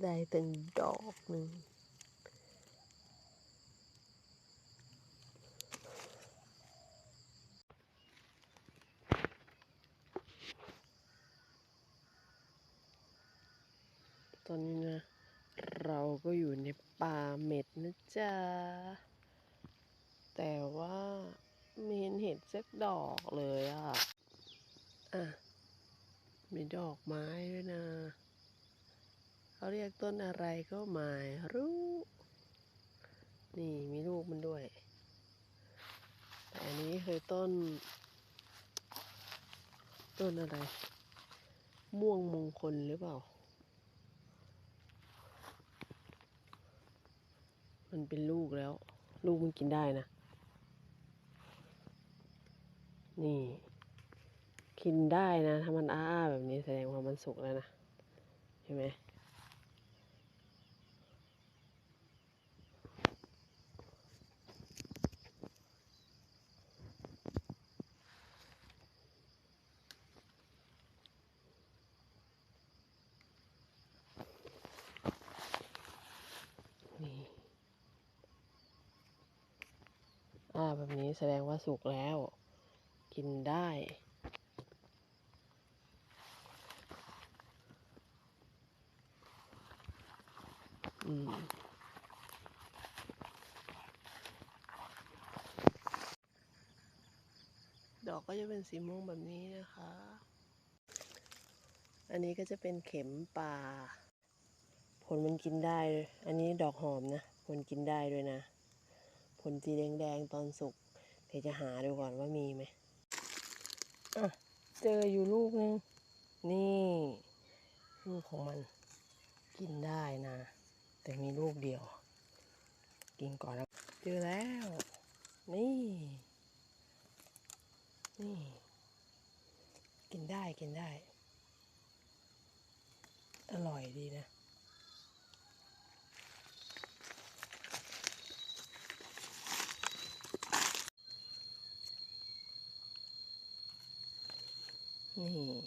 ได้เป็นดอกหนึ่งตอนนี้นะเราก็อยู่ในป่าเม็ดนะจ๊ะ แต่ว่าไม่เห็นเห็ดสักดอกเลยอะ อะ มีดอกไม้ด้วยนะ เขาเรียกต้นอะไรก็ไม่รู้ นี่มีลูกมันด้วย แต่อันนี้คือต้น ต้นอะไร ม่วงมงคลหรือเปล่า มันเป็นลูกแล้ว ลูกมันกินได้นะ นี่กินได้นะ ถ้ามันอ้าแบบนี้แสดงว่ามันสุกแล้วนะ เห็นไหมาแบบนี้แสดงว่าสุกแล้ว กินได้ อืมดอกก็จะเป็นสีม่วงแบบนี้นะคะ อันนี้ก็จะเป็นเข็มป่า ผลมันกินได้ อันนี้ดอกหอมนะ ผลกินได้ด้วยนะ ผลสีแดงๆตอนสุกเดี๋ยวจะหาดูก่อนว่ามีไหมอะเจออยู่ลูกนึง นี่ลูกของมันกินได้นะ แต่มีลูกเดียว กินก่อนแล้วเจอแล้ว นี่ นี่ กินได้กินได้ อร่อยดีนะ 嗯